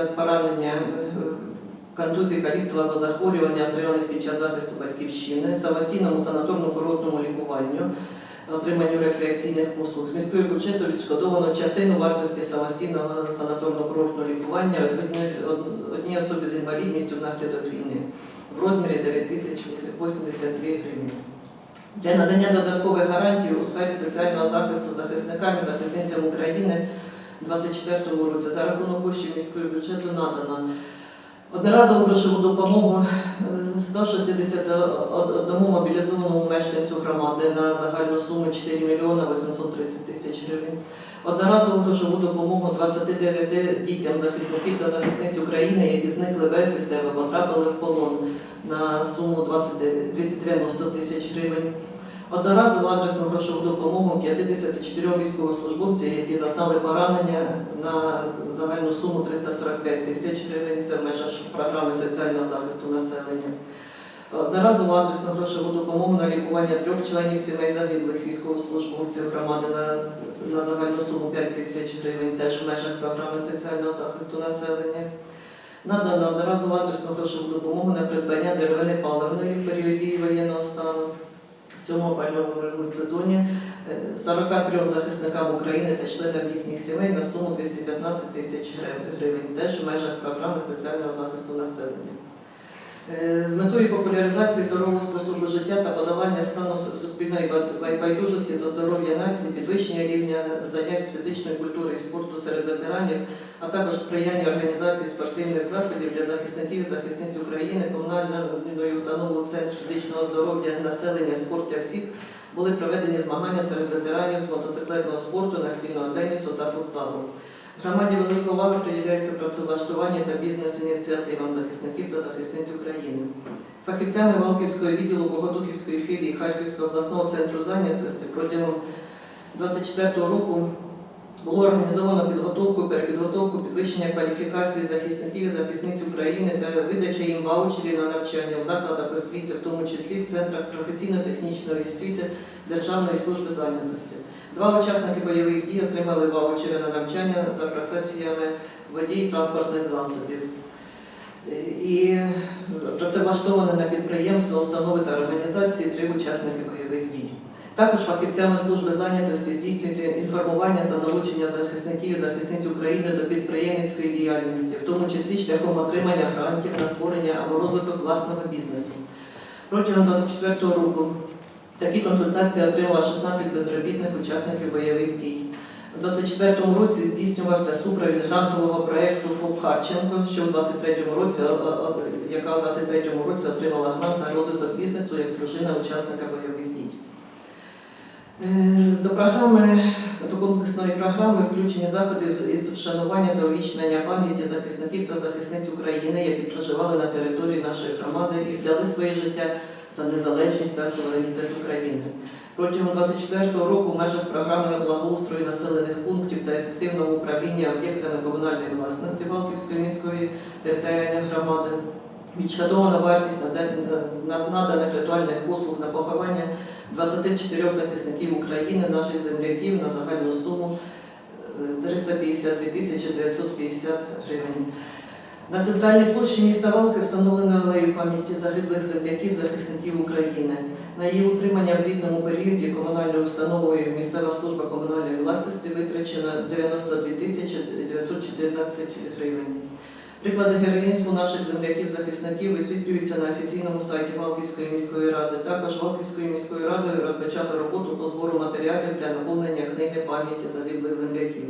внаслідок поранення е, контузії, каліцтва або захворювання, отриманих під час захисту батьківщини, самостійному санаторно-курортному лікуванню, отриманню рекреаційних послуг з міського бюджету відшкодовано частину вартості самостійного санаторно-курортного лікування одній- од- особі з інвалідністю внаслідок війни в розмірі 9 тисяч 82 гривні. Для надання додаткових гарантій у сфері соціального захисту захисникам і захисницям України 2024 році за рахунок коштів міського бюджету надано одноразову грошову допомогу е, 161 мобілізованому мешканцю громади на загальну суму 4 мільйони 830 тисяч гривень. Одноразову грошову допомогу 29 дітям захисників та захисниць України, які зникли безвісти або потрапили в полон на суму 29 290 тисяч гривень. Одноразову адресну грошову допомогу 54 військовослужбовцям, які зазнали поранення на загальну суму 345 тисяч гривень. Це в межах програми соціального захисту населення. Одноразову адресну грошову допомогу на лікування трьох членів сімей загиблих військовослужбовців громади на, на загальну суму 5 тисяч гривень, теж в межах програми соціального захисту населення. Надано одноразову адресну грошову допомогу на придбання деревини паливної в період дії воєнного стану. В цьому опалювальному сезоні е, 43 захисникам України та членам їхніх сімей на суму 215 тисяч гривень, теж в межах програми соціального захисту населення. Е, З метою популяризації здорового способу життя та подолання стану суспільної байдужості до здоров'я нації, підвищення рівня занять з фізичної культури і спорту серед ветеранів, а також сприяння організації спортивних заходів для захисників і захисниць України комунальною установою Центр фізичного здоров'я населення спорт для всіх були проведені змагання серед ветеранів з мотоциклетного спорту, настільного тенісу та футзалу. Громаді велика увага приділяється працевлаштуванню та бізнес-ініціативам захисників та захисниць України. Фахівцями Валківського відділу Богодухівської філії Харківського обласного центру зайнятості протягом 2024 року було організовано підготовку, перепідготовку, підвищення кваліфікації захисників і захисниць України та видача їм ваучерів на навчання в закладах освіти, в тому числі в центрах професійно-технічної освіти Державної служби зайнятості. Два учасники бойових дій отримали ваучери на навчання за професіями водій транспортних засобів. І працевлаштовані на підприємства, установи та організації три учасники бойових дій. Також фахівцями служби зайнятості здійснюється інформування та залучення захисників і захисниць України до підприємницької діяльності, в тому числі шляхом отримання грантів на створення або розвиток власного бізнесу. Протягом 2024 року такі консультації отримала 16 безробітних учасників бойових дій. У 2024 році здійснювався супровід грантового проєкту ФОП Харченко, що у 23-му році, о- о- яка у 23-му році отримала грант на розвиток бізнесу як дружина учасника бойових дій. Е, До програми, до комплексної програми включені заходи із вшанування та увічнення пам'яті захисників та захисниць України, які проживали на території нашої громади і віддали своє життя за незалежність та суверенітет України. Протягом 2024 року в межах програми благоустрою населених пунктів та ефективного управління об'єктами комунальної власності Валківської міської територіальної громади відшкодована вартість наданих ритуальних послуг на поховання 24 захисників України, наших земляків на загальну суму е, 352 тисячі 950 гривень. На центральній площі міста Валки встановлено алею пам'яті загиблих земляків захисників України. На її утримання в звітному періоді комунальною установою місцева служба комунальної власності витрачено 92 тисячі 914 гривень. Приклади героїнству наших земляків-захисників висвітлюються на офіційному сайті Валківської міської ради. Також Валківською міською радою розпочато роботу по збору матеріалів для наповнення книги пам'яті загиблих земляків.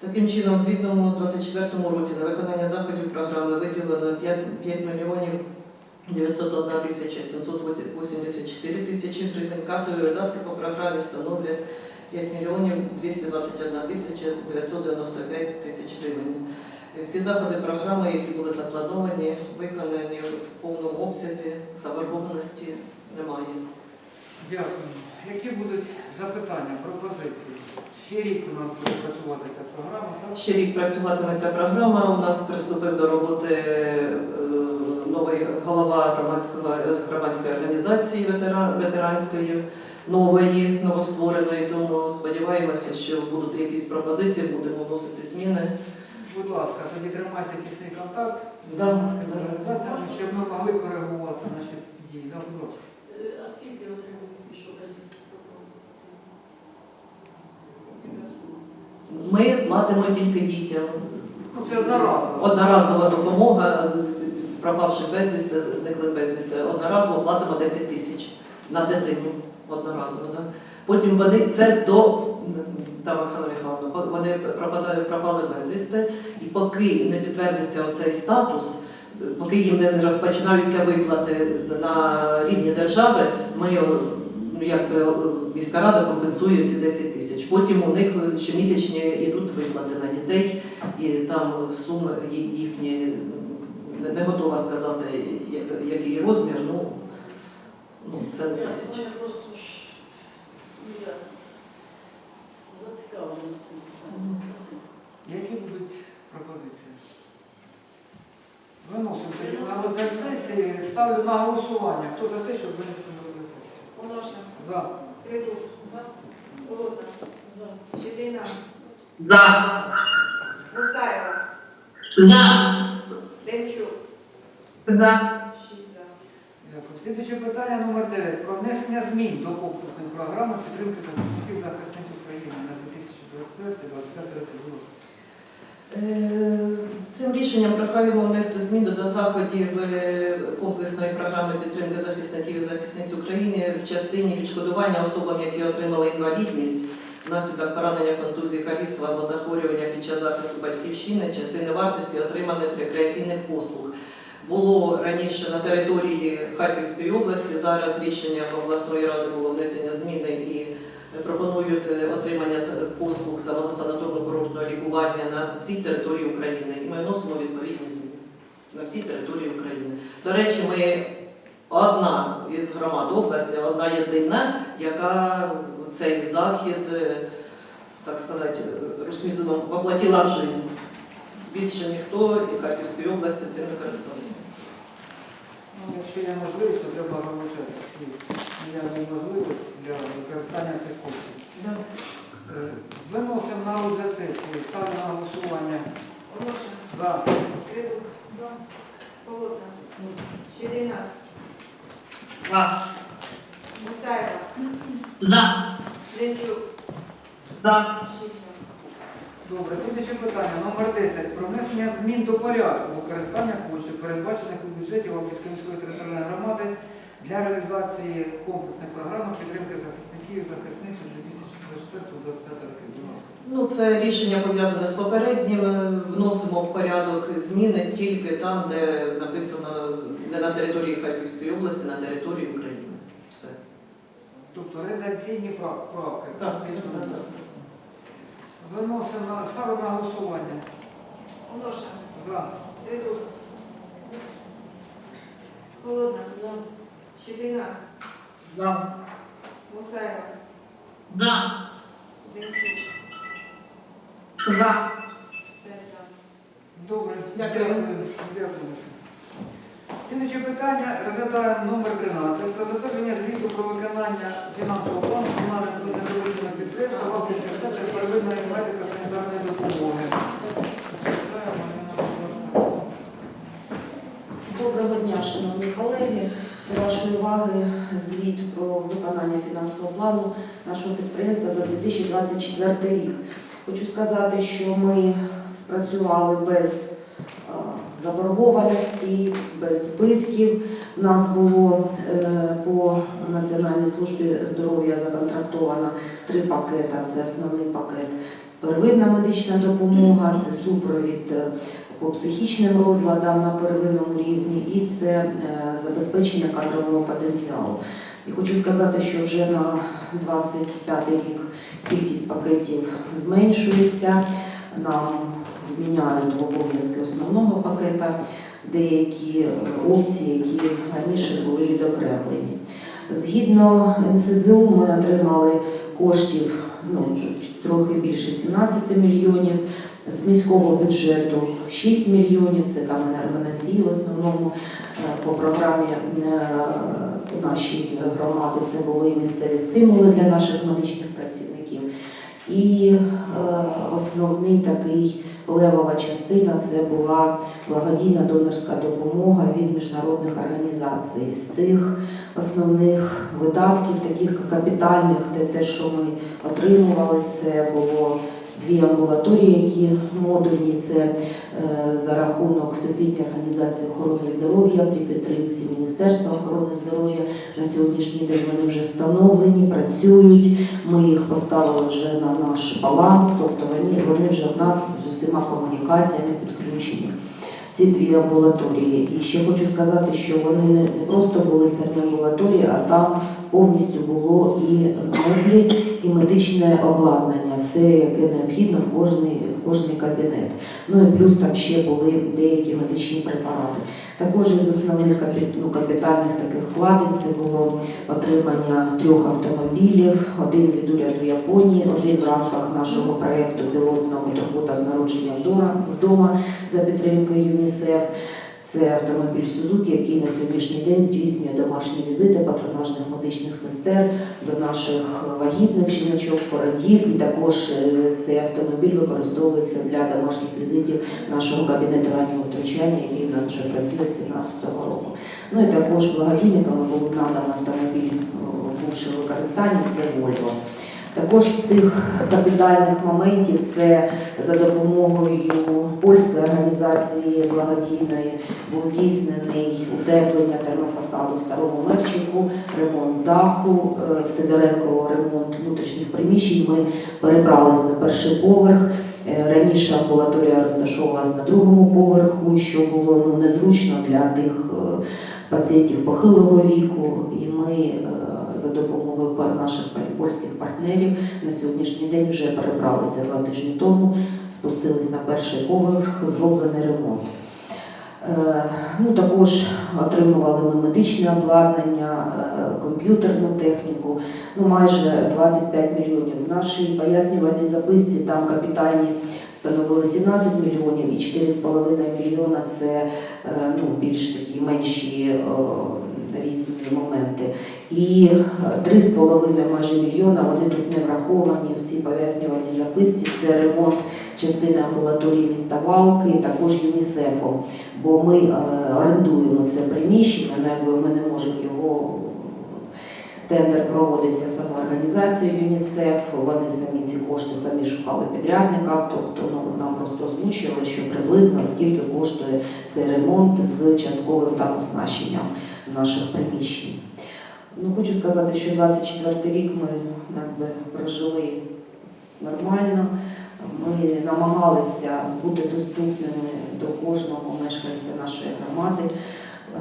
Таким чином, в звітному 24 році на виконання заходів програми виділено 5, 5 мільйонів 901 тисяча 784 тисячі гривень. Касові видатки по програмі становлять 5 мільйонів 221 тисяча 995 тисяч гривень. Всі заходи програми, які були заплановані, виконані в повному обсязі, заборгованості немає. Дякую. Які будуть запитання, пропозиції? Ще рік у нас буде працювати ця програма, так? Ще рік працюватиме ця програма. У нас приступив до роботи е, новий голова громадського громадської організації ветера- ветеранської, нової, новоствореної. Тому сподіваємося, що будуть якісь пропозиції, будемо вносити зміни. Будь ласка, тоді тримайте тісний контакт з Да, громадськими да. організаціями, щоб ми могли коригувати наші дії. Да, будь ласка. Е, А скільки отримав ті, що безвісти пропав? Яка сума? Ми платимо тільки дітям. Ну, це одноразово. Одноразова допомога е, пропавших безвісти, зниклих безвісти. Одноразово платимо 10 тисяч на дитину. Одноразово, так. Потім вони це до там Оксана Михайловна, вони пропадають, пропали безвісти, і поки не підтвердиться оцей статус, е, поки їм не розпочинаються виплати на рівні держави, ми ну, якби міська рада компенсує ці 10 тисяч. Потім у них щомісячні йдуть виплати на дітей, і там суми їхні не, не готова сказати, який розмір. Ну, ну це не ж ну, зацікавлена цим питанням. Які будуть пропозиції? Виносимо на розгляд сесії. Ставлю на голосування. Хто за те, щоб винести на розгляд сесії? За. Голодна, За. Щедина, За. Мусаєва, За. Демчук, За. шість за. Дякую. Слідуюче питання номер 9. Про внесення змін до комплексної програми підтримки захисників захисниць України на 2024-2025 роки. Е, Цим рішенням прохаємо внести зміни до заходів е, комплексної програми підтримки захисників і захисниць України в частині відшкодування особам, які отримали інвалідність внаслідок поранення контузії каліцтва або захворювання під час захисту батьківщини, частини вартості отриманих рекреаційних послуг. Було раніше на території Харківської області. Зараз рішенням обласної ради було внесення зміни і пропонують е, отримання послуг санаторно-курортного лікування на всій території України. І ми вносимо відповідні зміни на всій території України. До речі, ми одна із громад області, одна єдина, яка цей захід, е, так сказати, русмізмом воплотила в життя. Більше ніхто із Харківської області цим не користався. Ну, якщо є можливість, то треба залучати всі наявні можливості для використання цих коштів. Е, Виносимо на розгляд сесії. Ставлю на голосування. Оношна, За. Придух, Голодна, Щедина, За. Мусаєва, За. Демчук, За. шість. Добре, слідуюче питання номер 10. Про внесення змін до порядку використання коштів, передбачених у бюджеті Валківської міської територіальної громади для реалізації комплексних програм підтримки захисників і захисниць у 2024-2025 роки. Ну, це рішення пов'язане з попереднім. Вносимо в порядок зміни тільки там, де написано не на території Харківської області, на території України. Тобто редакційні правки. Так, Фактично. так, так. Виносимо на ставимо на голосування. Оношна, За. Придух, Голодна, За. Щедина, За. Мусаєва, За. Демчук, За. п'ять за. Добре, Дякую. дякую. Слідуюче питання розглядаємо номер 13. Про затвердження звіту про виконання фінансового плану комунального підприємства підприємства Валківського центру первинної медико-санітарної допомоги. Доброго дня, шановні колеги. До вашої уваги звіт про виконання фінансового плану нашого підприємства за 2024 рік. Хочу сказати, що ми спрацювали без заборгованості, без збитків. У нас було е, по Національній службі здоров'я законтрактовано три пакети. Це основний пакет первинна медична допомога, це супровід е, по психічним розладам на первинному рівні, і це е, забезпечення кадрового потенціалу. І хочу сказати, що вже на 25 рік кількість пакетів зменшується. Нам міняють в обов'язки основного пакета деякі е, опції, які раніше були відокремлені. Згідно НСЗУ ми отримали коштів ну, трохи більше 17 мільйонів. З міського бюджету 6 мільйонів, це там енергоносії в основному е, по програмі е, нашій громади це були місцеві стимули для наших медичних працівників. І е, основний такий левова частина це була благодійна донорська допомога від міжнародних організацій. З тих основних видатків, таких капітальних, де те, що ми отримували, це було дві амбулаторії, які модульні, це е, за рахунок Всесвітньої організації охорони здоров'я при підтримці Міністерства охорони здоров'я. На сьогоднішній день вони вже встановлені, працюють. Ми їх поставили вже на наш баланс, тобто вони, вони вже в нас з усіма комунікаціями підключені. Ці дві амбулаторії. І ще хочу сказати, що вони не просто були самі амбулаторії, а там повністю було і меблі, і медичне обладнання, все, яке необхідно в кожний, в кожний кабінет. Ну і плюс там ще були деякі медичні препарати. Також із основних ну, капітальних таких вкладень це було отримання трьох автомобілів, один від уряду Японії, один в рамках нашого проєкту пілотного турбота з народження вдома за підтримкою ЮНІСЕФ. Це автомобіль Сузуки, який на сьогоднішній день здійснює домашні візити патронажних медичних сестер до наших вагітних жіночок, породів. І також е, цей автомобіль використовується для домашніх візитів нашого кабінету раннього втручання, який в нас вже працює з 2017 року. Ну і також благодійниками був надан автомобіль е, бувши в використанні, це Volvo. Також з тих капітальних моментів це за допомогою польської організації благодійної був здійснений утеплення термофасаду в старому Мерчику, ремонт даху, е, ремонт внутрішніх приміщень. Ми перебрались на перший поверх. Е, Раніше амбулаторія розташовувалась на другому поверху, що було ну, незручно для тих е, пацієнтів похилого віку. І ми за допомогою наших польських партнерів на сьогоднішній день вже перебралися два тижні тому, спустились на перший поверх, зроблений ремонт. Е, Ну, також отримували ми медичне обладнання, е, комп'ютерну техніку, ну майже 25 мільйонів. В нашій пояснювальній записці там капітальні становили 17 мільйонів і 4,5 мільйона це е, ну, більш такі менші різні моменти. І е, 3,5 майже мільйона вони тут не враховані в цій пояснювальній записці. Це ремонт частини амбулаторії міста Валки, також ЮНІСЕФом, бо ми е, орендуємо це приміщення, ну, якби ми не можемо його. Тендер проводився саме організацією ЮНІСЕФ, вони самі ці кошти самі шукали підрядника, тобто ну, нам просто озвучили, що приблизно скільки коштує цей ремонт з частковим там оснащенням наших приміщень. Ну, хочу сказати, що 24 рік ми якби, прожили нормально. Ми намагалися бути доступними до кожного мешканця нашої громади, е,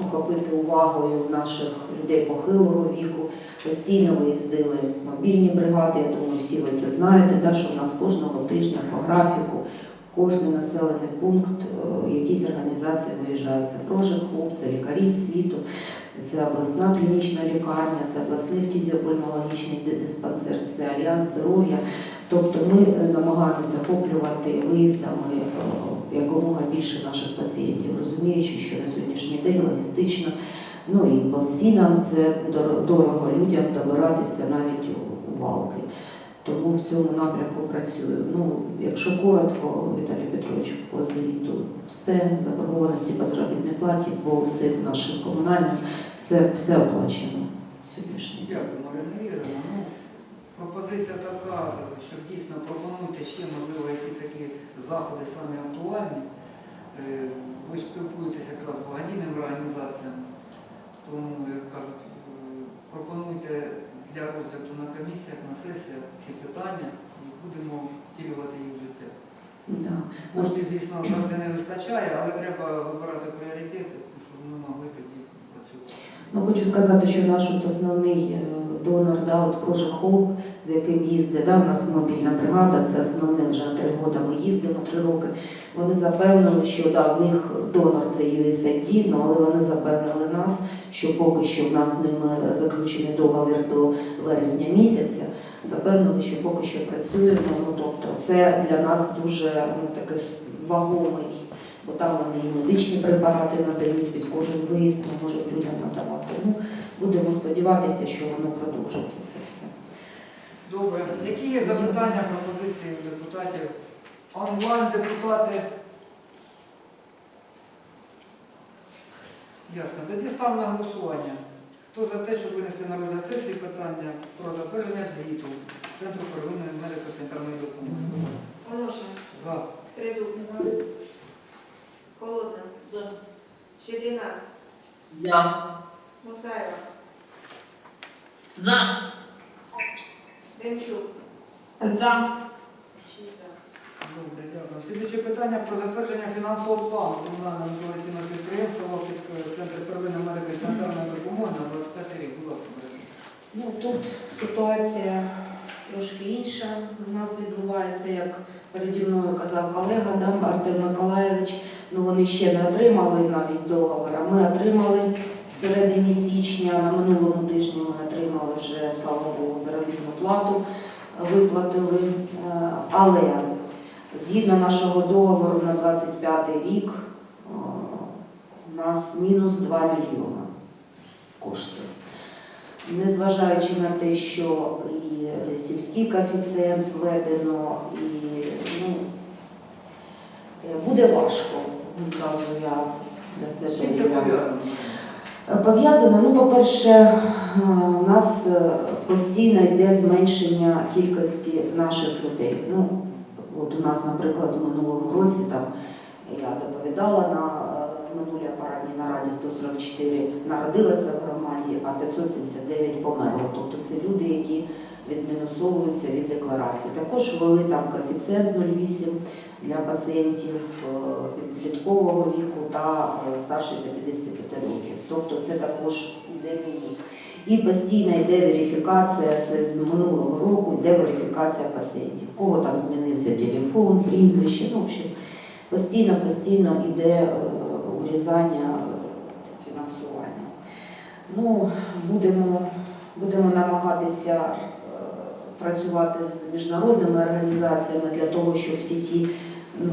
охопити увагою наших людей похилого віку. Постійно виїздили мобільні бригади. Я думаю, всі ви це знаєте, да, що в нас кожного тижня по графіку, кожний населений пункт, е, якісь організації виїжджають. Це Прожик Клуб, це лікарі світу, це обласна клінічна лікарня, це обласний фтизіопульмологічний диспансер, це Альянс здоров'я. Тобто ми е, намагаємося охоплювати виїздами е, якомога більше наших пацієнтів, розуміючи, що на сьогоднішній день логістично, ну і по цінам це дорого людям добиратися навіть у- валки. Тому в цьому напрямку працюю. Ну, якщо коротко, по звіту все, заборгованості по заробітній платі, по всім нашим комунальним, все, все оплачено сьогоднішній. Дякую, Марина Ігорівна. Ну, пропозиція така, що дійсно пропонуйте ще, можливо, які такі заходи самі актуальні. Е, Ви спілкуєтеся якраз з благодійними організаціями, тому, як кажуть, е, пропонуйте для розгляду на комісіях, на сесіях ці питання і будемо втілювати їх в життя. Да. Коштів, звісно, завжди не вистачає, але треба вибирати пріоритети, щоб ми могли тоді працювати. Ну, хочу сказати, що наш от основний е, донор, да, от Project Hope, з яким їздить, да, у нас мобільна бригада, це основне вже три роки ми їздимо, три роки. Вони запевнили, що да, в них донор це USAID, ну, але вони запевнили нас, що поки що в нас з ними заключений договір до вересня місяця. Запевнили, що поки що працюємо. Ну тобто, це для нас дуже ну, такий вагомий бо там вони і медичні препарати надають під кожен виїзд, ми можемо людям надавати. Ну, будемо сподіватися, що воно продовжиться це все. Добре. Які є запитання, пропозиції у депутатів? онлайн депутати. Ясно. Тоді ставлю на голосування. Хто за те, щоб винести на розгляд сесії питання про затвердження звіту Центру первинної медико-санітарної допомоги? Оношин, За. Придук, Холодна, За. Щедрина, За. Мусаєва, За. Демчук, За. шість за. Добре, дякую. Слідуюче питання про затвердження фінансового плану комунального інноваційного підприємства Центру первинної медико-санітарної допомоги на 25 рік. Будь ласка, Ну, тут ситуація трошки інша. У нас відбувається, як переді мною казав колега да, Артем Миколаєвич, ну вони ще не отримали навіть договор, а ми отримали в середині січня, на минулому тижні ми отримали вже, слава Богу, заробітну плату, виплатили. Е, Але згідно нашого договору на 25 рік е, у нас мінус 2 мільйони коштів. Незважаючи на те, що і сільський коефіцієнт введено, і ну, буде важко, зразу я для себе. пов'язано? Ну, по-перше, е, у нас е, постійно йде зменшення кількості наших людей. Ну, от у нас, наприклад, у минулому році там я доповідала на е, минулій апаратній нараді 144 народилося в громаді, а 579 померло. Тобто це люди, які відмінусовуються від декларації. Також ввели там коефіцієнт 0,8 для пацієнтів е, підліткового віку та е, старше 55 років. Тобто це також йде мінус. І постійно йде верифікація, це з минулого року йде верифікація пацієнтів. Кого там змінився телефон, прізвище, ну, в общем, постійно, постійно йде е, урізання е, фінансування. Ну, будемо, будемо намагатися е, працювати з міжнародними організаціями для того, щоб всі ті ну,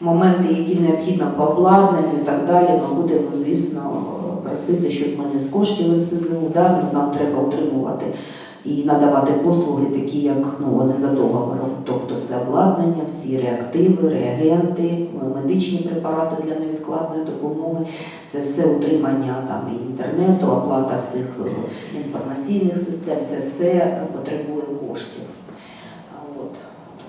моменти, які необхідно по обладнанню і так далі, ми будемо, звісно, просити, щоб ми не з коштів НСЗУ, да, ну, нам треба утримувати і надавати послуги, такі як ну, вони за договором, тобто все обладнання, всі реактиви, реагенти, медичні препарати для невідкладної допомоги, це все утримання там і інтернету, оплата всіх е, інформаційних систем, це все потребує коштів.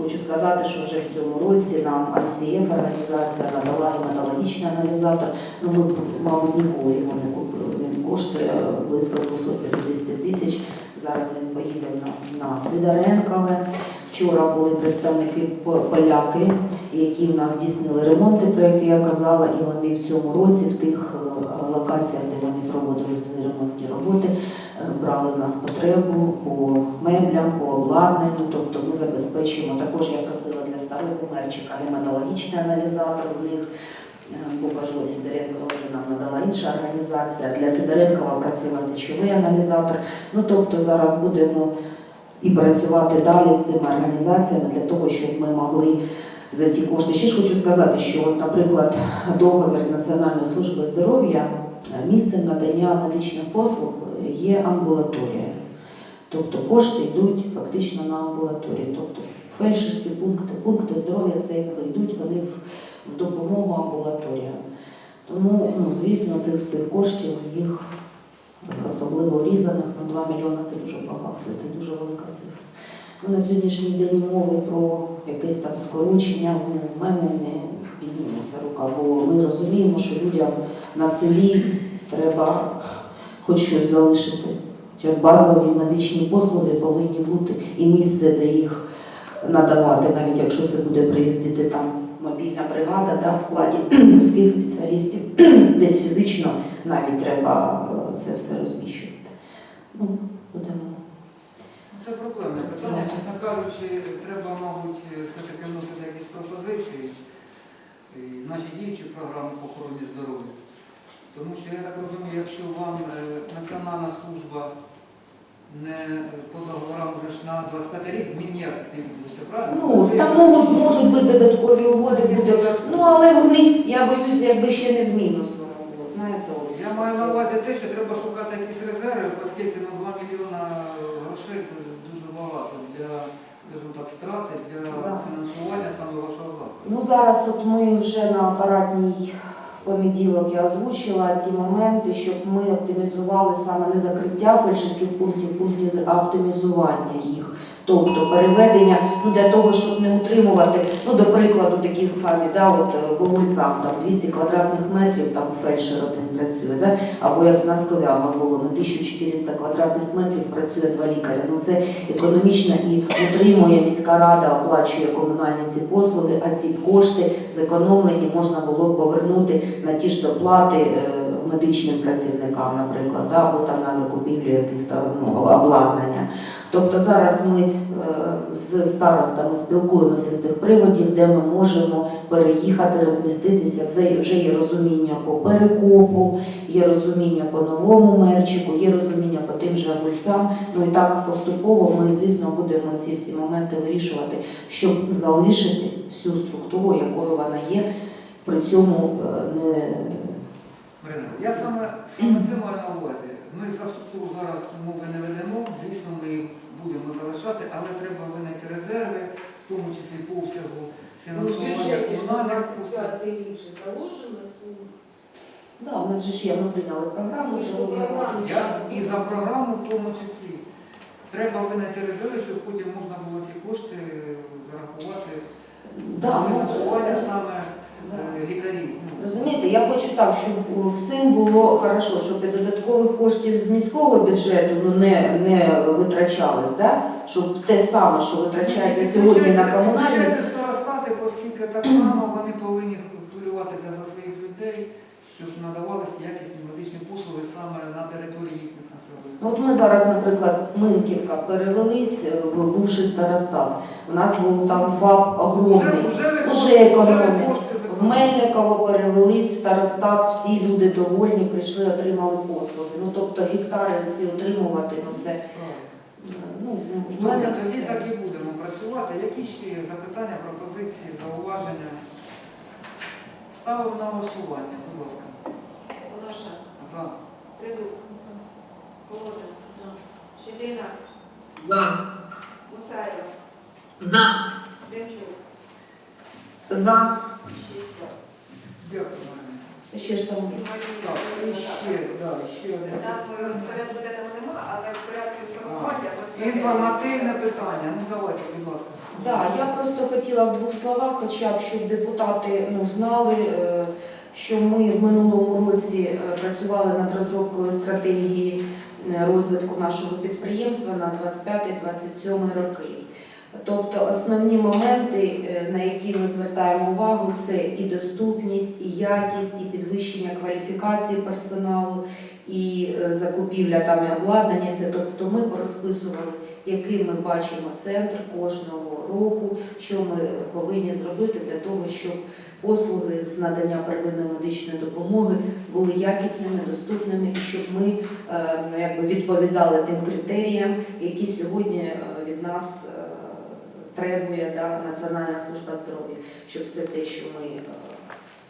Хочу сказати, що вже в цьому році нам ICF організація надала гематологічний аналізатор. Ну, ми, мабуть, ніколи його не купили. Він коштує близько 250 тисяч. Зараз він поїде в нас на Сидоренкове. Вчора були представники поляки, які в нас здійснили ремонти, про які я казала, і вони в цьому році в тих е, локаціях, де вони проводили свої ремонтні роботи, е, брали в нас потребу по меблям, по обладнанню. Тобто ми забезпечуємо. Також я просила для старого мерчика гематологічний аналізатор в них. Е, Покажу Сидоренкова вже нам надала інша організація. Для Сидоренкова просила сечовий аналізатор. Ну тобто зараз будемо і працювати далі з цими організаціями для того, щоб ми могли за ті кошти. Ще ж хочу сказати, що, от, наприклад, договір з Національною службою здоров'я е, місцем надання медичних послуг є амбулаторія. Тобто кошти йдуть фактично на амбулаторії. Тобто фельдшерські пункти, пункти здоров'я це якби йдуть вони в допомогу амбулаторіям. Тому, ну, звісно, цих всіх коштів їх особливо різаних на 2 мільйони це дуже багато, це дуже велика цифра. Ну, на сьогоднішній день мови про якесь там скорочення ну, в мене не підніметься рука, бо ми розуміємо, що людям на селі треба хоч щось залишити. Хоча базові медичні послуги повинні бути і місце, де їх надавати, навіть якщо це буде приїздити там мобільна бригада да, в складі людських спеціалістів, десь фізично навіть треба е, це все розміщувати. Ну, будемо. Це проблемне питання. Чесно кажучи, треба, мабуть, все-таки вносити якісь пропозиції і наші діючі програми по охороні здоров'я. Тому що я так розумію, якщо вам е, Національна служба не по договорам вже ж на 25 рік змін ніяких не відбудеться, правильно? Ну, там можуть, можуть бути додаткові угоди, буде. Ну, але вони, я боюсь, якби ще не в мінус воно було. Знаєте, от. Я маю на увазі те, що треба шукати якісь резерви, оскільки ну, 2 мільйона грошей це дуже багато для скажімо так, втрати для Да. фінансування саме вашого закладу? Ну зараз от ми вже на апаратній понеділок я озвучила ті моменти, щоб ми оптимізували саме не закриття фельдшерських пунктів, пунктів, а оптимізування їх. Тобто переведення ну, для того, щоб не утримувати, ну, до прикладу, такі самі, да, от е, по вулицях там 200 квадратних метрів, там фельдшер один працює, да, або як в нас Ковяга було, на 1400 квадратних метрів працює два лікаря. Ну це економічно і утримує міська рада, оплачує комунальні ці послуги, а ці кошти зекономлені можна було повернути на ті ж доплати е, медичним працівникам, наприклад, да, або там на закупівлю яких там ну, обладнання. Тобто зараз ми е, з старостами спілкуємося з тих приводів, де ми можемо переїхати, розміститися. Вже, вже є розуміння по перекопу, є розуміння по новому мерчику, є розуміння по тим же гульцям. Ну і так поступово ми, звісно, будемо ці всі моменти вирішувати, щоб залишити всю структуру, якою вона є, при цьому е, не я саме, саме це маю на увазі. Ми за структуру зараз мови не ведемо, звісно, ми їх будемо залишати, але треба винайти резерви, в тому числі по обсягу Ну, фінансування бюджеті ж комунальних 25 рік же заложена сума. да, у нас же ж є, ми прийняли програму. Я і за програму в тому числі. Треба винайти резерви, щоб потім можна було ці кошти зарахувати Да, ну, фінансування саме. Е, лікарів. Ну, Розумієте, я хочу так, щоб о, всім було хорошо, щоб і додаткових коштів з міського бюджету ну, не, не витрачалось, да? щоб те саме, що витрачається сьогодні на комунальні. Включайте старостати, оскільки так само вони повинні хвилюватися за своїх людей, щоб надавалися якісні медичні послуги саме на території їхніх населених. Ну, От ми зараз, наприклад, Минківка перевелись е, в бувший старостат. У нас був там ФАП огромний. Уже, Уже економія. В. Мельниково перевелись в старостат, всі люди довольні, прийшли, отримали послуги. Ну тобто гектари ці отримувати, ну це е, ну в Добре, тоді все. так і будемо працювати. Які ще є запитання, пропозиції, зауваження? Ставимо на голосування, будь ласка. Волошин, За. Придух, Колодин, За. Щедрина, За. Мусаєва, За. Демчук, За. Ще ж там Так, і ще, да, ще одне. Там е, в порядку денному нема, але в порядку інформування просто... Інформативне питання. Ну давайте, будь ласка. Да, я просто хотіла в двох словах, хоча б щоб депутати ну, знали, е, що ми в минулому році е, працювали над розробкою стратегії е, розвитку нашого підприємства на 25-27 роки. Тобто основні моменти, е, на які ми звертаємо увагу, це і доступність, і якість, і підвищення кваліфікації персоналу, і е, закупівля там і обладнання. Все. Тобто ми порозписували яким ми бачимо центр кожного року, що ми повинні зробити для того, щоб послуги з надання первинної медичної допомоги були якісними, доступними, і щоб ми е, ну, якби відповідали тим критеріям, які сьогодні від нас требує да, Національна служба здоров'я, щоб все те, що ми е,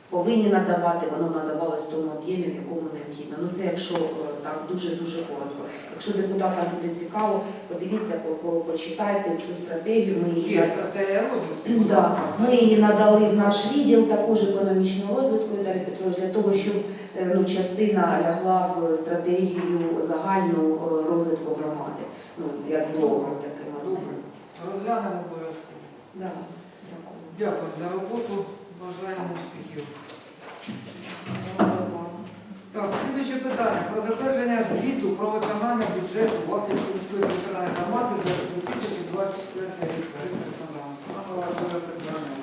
повинні надавати, воно надавалось в тому об'ємі, в якому необхідно. Ну це якщо е, так дуже дуже коротко. Якщо депутатам буде цікаво, подивіться, по- по- почитайте цю стратегію. Ми її Є стратегія розвитку. Да, ми її надали в наш відділ також економічного розвитку Віталій Петрович, для того, щоб е, ну, частина лягла в стратегію загальну е, розвитку громади. Ну, як блоком таким. Розглянемо обов'язково. Да. Дякую за роботу. Бажаємо успіхів. Так, слідуче питання про затвердження звіту про виконання бюджету Латвійської міської територіальної громади за 2024 рік. Пане Лазаре Петровна.